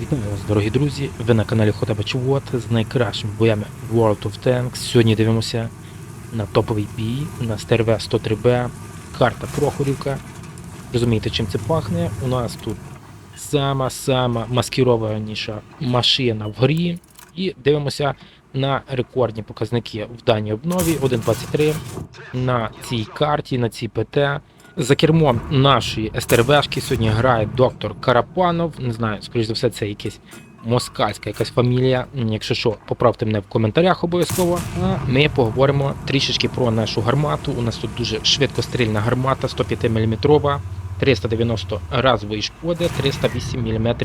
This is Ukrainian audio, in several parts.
Вітаю вас, дорогі друзі! Ви на каналі Хотаба Чувот з найкращими боями World of Tanks. Сьогодні дивимося на топовий бій на СТРВ 103Б, карта Прохорівка. Розумієте, чим це пахне? У нас тут сама-сама маскірованіша машина в грі. І дивимося на рекордні показники в даній обнові 1.23 на цій карті, на цій ПТ. За кермом нашої СТРВшки сьогодні грає доктор Карапанов. Не знаю, скоріш за все, це якась москальська якась фамілія. Якщо що, поправте мене в коментарях обов'язково. А ми поговоримо трішечки про нашу гармату. У нас тут дуже швидкострільна гармата, 105 мм, 390 разової шкоди, 308 мм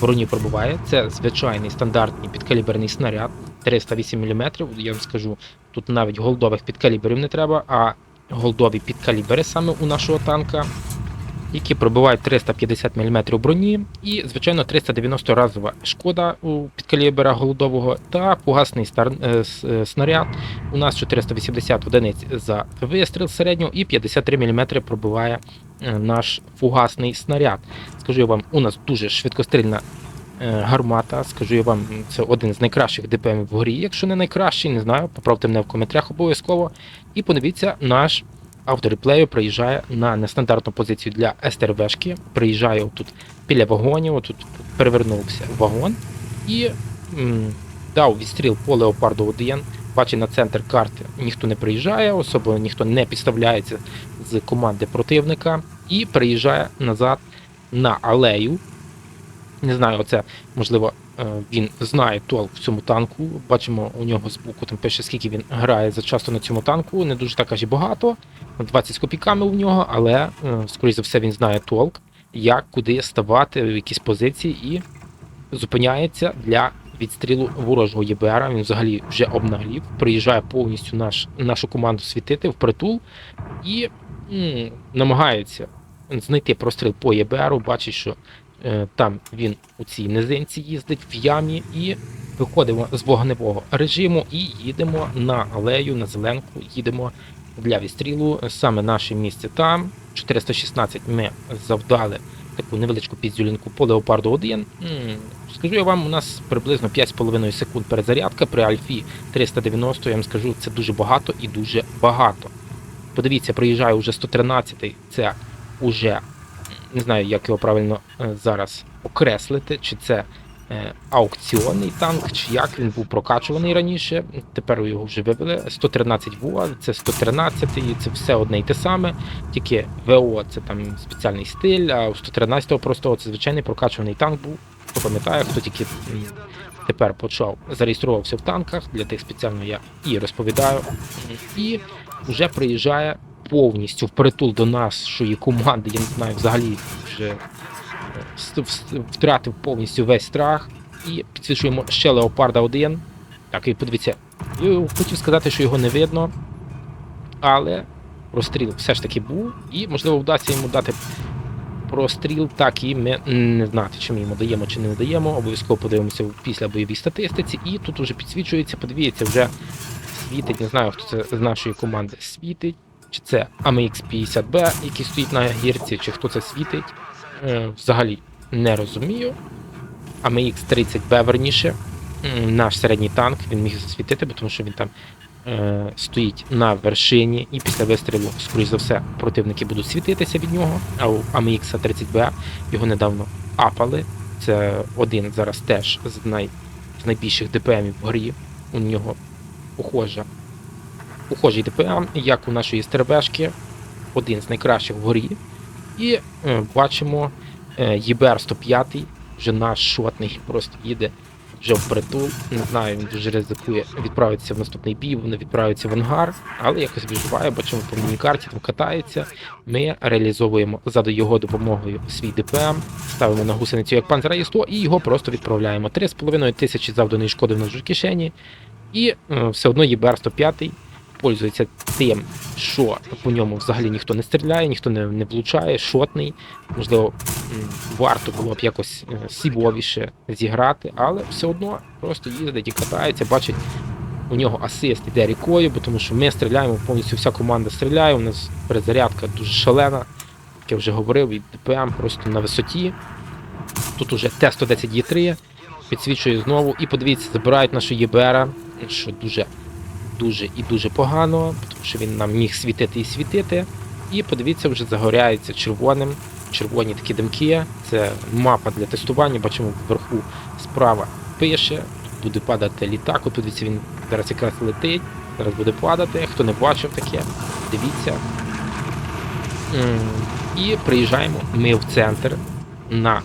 броні пробуває. Це звичайний стандартний підкаліберний снаряд, 308 мм. Я вам скажу, тут навіть голдових підкаліберів не треба, а голдові підкалібери саме у нашого танка, які пробивають 350 мм броні, і, звичайно, 390 разова шкода у підкалібера голдового та фугасний стар... е, е, снаряд. У нас 480 одиниць за вистріл середнього і 53 мм пробиває е, наш фугасний снаряд. Скажу я вам, у нас дуже швидкострільна гармата. Скажу я вам, це один з найкращих ДПМ в грі. Якщо не найкращий, не знаю, поправте мене в коментарях обов'язково. І подивіться, наш автор реплею приїжджає на нестандартну позицію для СТРВшки. Приїжджає тут біля вагонів, тут перевернувся вагон і м, дав відстріл по леопарду 1. Бачить на центр карти ніхто не приїжджає, особливо ніхто не підставляється з команди противника і приїжджає назад на алею. Не знаю, оце можливо е, він знає толк в цьому танку. Бачимо, у нього збоку там пише, скільки він грає за часто на цьому танку. Не дуже так аж і багато. 20 з копійками у нього, але е, скоріш за все він знає толк, як куди ставати в якісь позиції і зупиняється для відстрілу ворожого ЄБР. Він взагалі вже обнаглів, приїжджає повністю наш, нашу команду світити в притул і м, намагається знайти простріл по ЄБРу. Бачить, що там він у цій низинці їздить в ямі і виходимо з вогневого режиму і їдемо на алею, на зеленку, їдемо для відстрілу. Саме наше місце там. 416 ми завдали таку невеличку підзюлінку по леопарду 1. Скажу я вам, у нас приблизно 5,5 секунд перезарядка при альфі 390. Я вам скажу, це дуже багато і дуже багато. Подивіться, приїжджає уже 113 Це уже не знаю, як його правильно е, зараз окреслити, чи це е, аукціонний танк, чи як він був прокачуваний раніше. Тепер його вже вивели. 113 ВОА, це 113, і це все одне й те саме. Тільки ВО це там спеціальний стиль, а у 113 просто це звичайний прокачуваний танк був. Хто пам'ятає, хто тільки тепер почав зареєструвався в танках. Для тих спеціально я і розповідаю. І вже приїжджає повністю впритул до нашої команди. Я не знаю, взагалі вже е, втратив повністю весь страх. І підсвічуємо ще Леопарда 1. Так, і подивіться, я хотів сказати, що його не видно, але розстріл все ж таки був, і можливо вдасться йому дати простріл, так і ми не знати, чи ми йому даємо, чи не даємо. Обов'язково подивимося після бойовій статистиці. І тут вже підсвічується, подивіться, вже світить, не знаю, хто це з нашої команди світить, чи це AMX 50B, який стоїть на гірці, чи хто це світить. Е, взагалі не розумію. AMX 30B верніше. Наш середній танк він міг засвітити, тому що він там е, стоїть на вершині, і після вистрілу, скоріш за все, противники будуть світитися від нього. А у AMX 30B його недавно апали. Це один зараз теж з, най, з найбільших ДПМів в грі. У нього похожа. Похожий ДПМ, як у нашої стербешки, один з найкращих в горі. І е, бачимо е, ЄБР 105, вже наш шотний просто їде вже впритул. Не знаю, він дуже ризикує відправитися в наступний бій, вони відправиться в ангар, але якось виживає, бачимо по міні-карті, там катається. Ми реалізовуємо за його допомогою свій ДПМ, ставимо на гусеницю як панзера 100 і його просто відправляємо. 3,5 тисячі завданої шкоди в нас в кишені. І е, все одно ЄБР 105 пользується тим, що по ньому взагалі ніхто не стріляє, ніхто не, не влучає, шотний. Можливо, варто було б якось е, сівовіше зіграти, але все одно просто їздить і катається, бачить, у нього асист іде рікою, бо тому що ми стріляємо, повністю вся команда стріляє, у нас перезарядка дуже шалена, як я вже говорив, і ДПМ просто на висоті. Тут уже Т-110Є3 підсвічує знову. І подивіться, забирають нашу ЄБР, що дуже, дуже і дуже погано, тому що він нам міг світити і світити. І подивіться, вже загоряється червоним. Червоні такі димки. Це мапа для тестування. Бачимо вверху справа пише. Буде падати літак. От подивіться, він зараз якраз летить. Зараз буде падати. Хто не бачив таке, дивіться. І приїжджаємо ми в центр на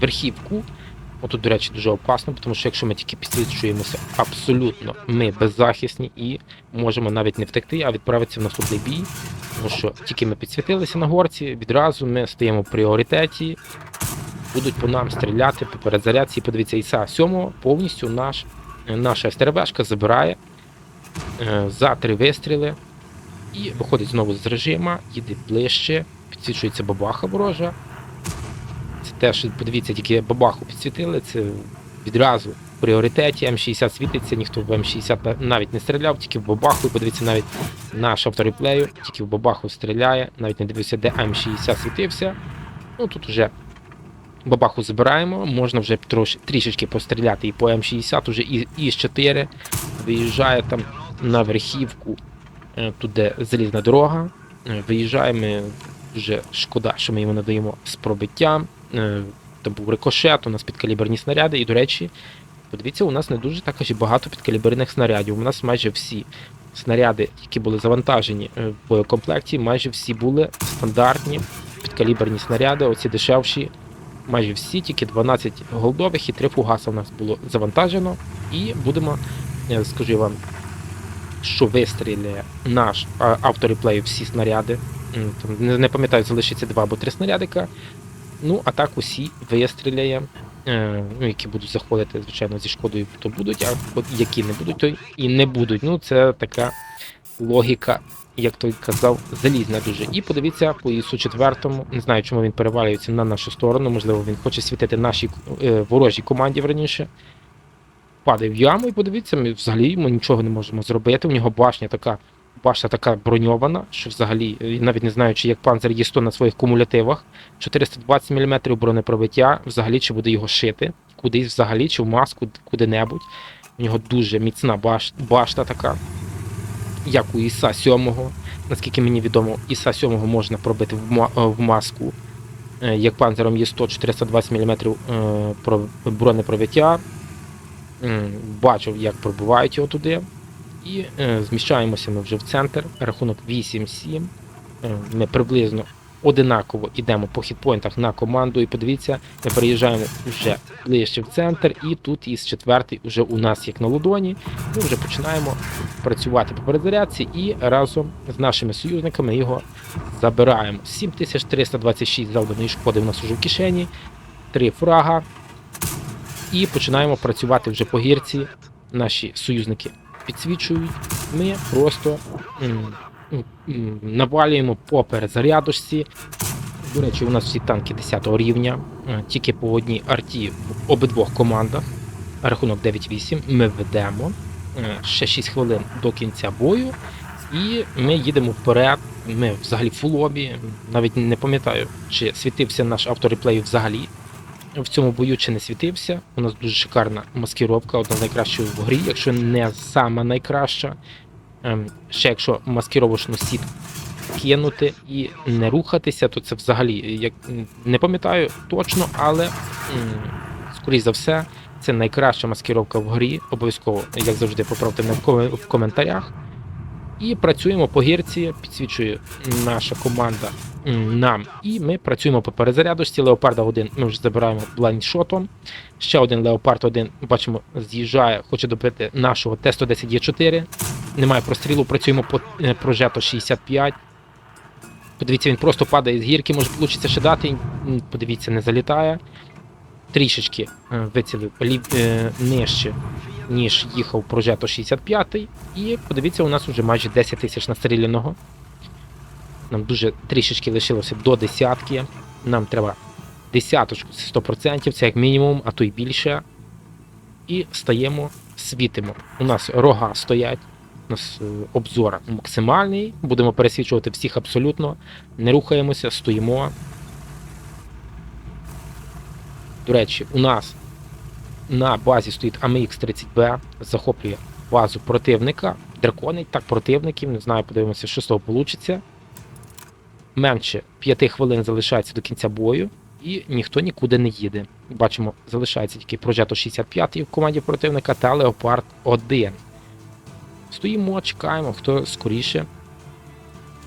верхівку. Отут, до речі, дуже опасно, тому що якщо ми тільки підсвічуємося абсолютно ми беззахисні і можемо навіть не втекти, а відправитися в наступний бій. Тому що тільки ми підсвітилися на горці, відразу ми стоїмо в пріоритеті, будуть по нам стріляти по перезарядці. Подивіться, ІСа 7 повністю наш, наша СТРВшка забирає е, за три вистріли і виходить знову з режима, їде ближче, підсвічується бабаха ворожа. Це теж, подивіться, тільки бабаху підсвітили, це відразу в пріоритеті. М60 світиться, ніхто в М60 навіть не стріляв, тільки в бабаху. Подивіться, навіть наш автореплею, тільки в бабаху стріляє, навіть не дивився, де М60 світився. Ну тут вже бабаху забираємо, можна вже трош, трішечки постріляти і по М60, уже і, з 4 виїжджає там на верхівку, е, туди залізна дорога. Е, Виїжджаємо, дуже шкода, що ми йому надаємо з пробиттям. Е, Там був рикошет, у нас підкаліберні снаряди, і, до речі, подивіться, у нас не дуже також і багато підкаліберних снарядів. У нас майже всі снаряди, які були завантажені е, в боєкомплекті, майже всі були стандартні підкаліберні снаряди, оці дешевші. Майже всі, тільки 12 голдових і 3 фугаса у нас було завантажено. І будемо, скажу вам, що вистріляє наш а, автореплей всі снаряди. Не, пам'ятаю, залишиться два або три снарядика. Ну, а так усі вистріляє. Е, ну, які будуть заходити, звичайно, зі шкодою, то будуть, а які не будуть, то і не будуть. Ну, це така логіка, як той казав, залізна дуже. І подивіться по ІСу четвертому. Не знаю, чому він перевалюється на нашу сторону. Можливо, він хоче світити нашій е, ворожій команді раніше. Падає в яму і подивіться, ми взагалі ми нічого не можемо зробити. У нього башня така, башня така броньована, що взагалі, е, навіть не знаю, чи як панцир є 100 на своїх кумулятивах. 420 мм бронепробиття, взагалі чи буде його шити, кудись взагалі, чи в маску, куди-небудь. У нього дуже міцна баш, башта така, як у Іса 7. Наскільки мені відомо, Іса 7 можна пробити в, ма- е, в маску, е, як панциром є 100 420 мм про- бронепробиття. Бачив, як пробивають його туди. І е, зміщаємося ми вже в центр. Рахунок 8-7. Е, Ми приблизно одинаково йдемо по хітпойнтах на команду. І подивіться, ми переїжджаємо вже ближче в центр, і тут із четвертий вже у нас як на ладоні. Ми вже починаємо працювати по перезарядці і разом з нашими союзниками його забираємо. 7326 завданої шкоди в нас уже в кишені, 3 фрага. І починаємо працювати вже по гірці. Наші союзники підсвічують. Ми просто навалюємо по перезарядочці. До речі, у нас всі танки 10 рівня, е, тільки по одній арті в обидвох командах. Рахунок 9-8. Ми ведемо Е, ще 6 хвилин до кінця бою. І ми їдемо вперед. Ми взагалі в фулобі. Навіть не пам'ятаю, чи світився наш автореплей взагалі в цьому бою чи не світився. У нас дуже шикарна маскировка, одна з найкращих в грі, якщо не сама найкраща. Ем, ще якщо маскировочну сіт кинути і не рухатися, то це взагалі як не пам'ятаю точно, але скоріш за все, це найкраща маскировка в грі. Обов'язково, як завжди, поправте мене в коментарях. І працюємо по гірці, підсвічує наша команда нам. І ми працюємо по перезарядочці. Леопарда 1 ми вже забираємо блайндшотом. Ще один Леопард 1, бачимо, з'їжджає, хоче добити нашого Т-110Е4. Немає прострілу, працюємо по е, прожето 65. Подивіться, він просто падає з гірки, може вийде ще дати. Подивіться, не залітає. Трішечки е, вицілив лів, е, нижче, ніж їхав прожето 65. І подивіться, у нас вже майже 10 тисяч настріляного. Нам дуже трішечки лишилося до десятки. Нам треба десяточку, це 100%, це як мінімум, а то й більше. І стаємо, світимо. У нас рога стоять, у нас е, обзор максимальний. Будемо пересвічувати всіх абсолютно. Не рухаємося, стоїмо. До речі, у нас на базі стоїть AMX-30B, захоплює базу противника, драконить так противників, не знаю, подивимося, що з того вийде. Менше 5 хвилин залишається до кінця бою, і ніхто нікуди не їде. Бачимо, залишається тільки Прожето 65 в команді противника та Леопард 1. Стоїмо, чекаємо, хто скоріше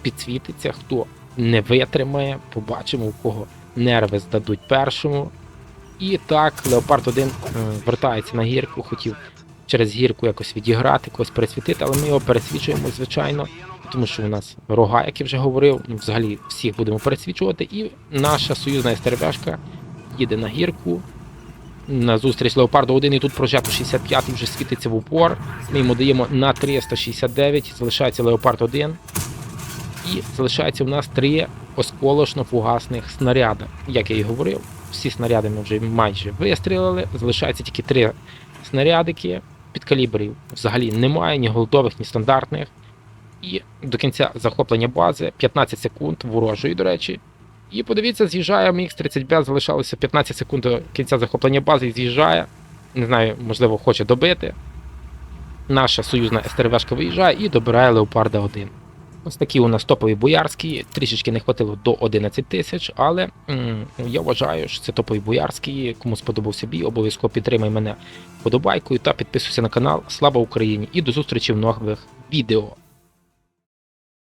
підсвітиться, хто не витримає, побачимо, у кого нерви здадуть першому. І так, Леопард 1 е, вертається на гірку, хотів через гірку якось відіграти, когось пересвітити, але ми його пересвічуємо, звичайно, тому що у нас рога, як я вже говорив, взагалі всіх будемо пересвічувати. І наша союзна СТРВшка їде на гірку. На зустріч Леопарду 1 і тут прожето 65 вже світиться в упор. Ми йому даємо на 369, залишається Леопард 1. І залишається у нас три осколочно-фугасних снаряди. Як я і говорив, всі снаряди ми вже майже вистрілили. Залишається тільки три снарядики. Під калібрів взагалі немає, ні голдових, ні стандартних. І до кінця захоплення бази 15 секунд ворожої, до речі. І подивіться, з'їжджає МХ-30Б, залишалося 15 секунд до кінця захоплення бази і з'їжджає. Не знаю, можливо, хоче добити. Наша союзна СТРВшка виїжджає і добирає Леопарда 1. Ось такі у нас топові боярські. Трішечки не хватило до 11 тисяч, але м, я вважаю, що це топові боярські. Кому сподобався бій, обов'язково підтримай мене подобайкою та підписуйся на канал. Слава Україні! І до зустрічі в нових відео.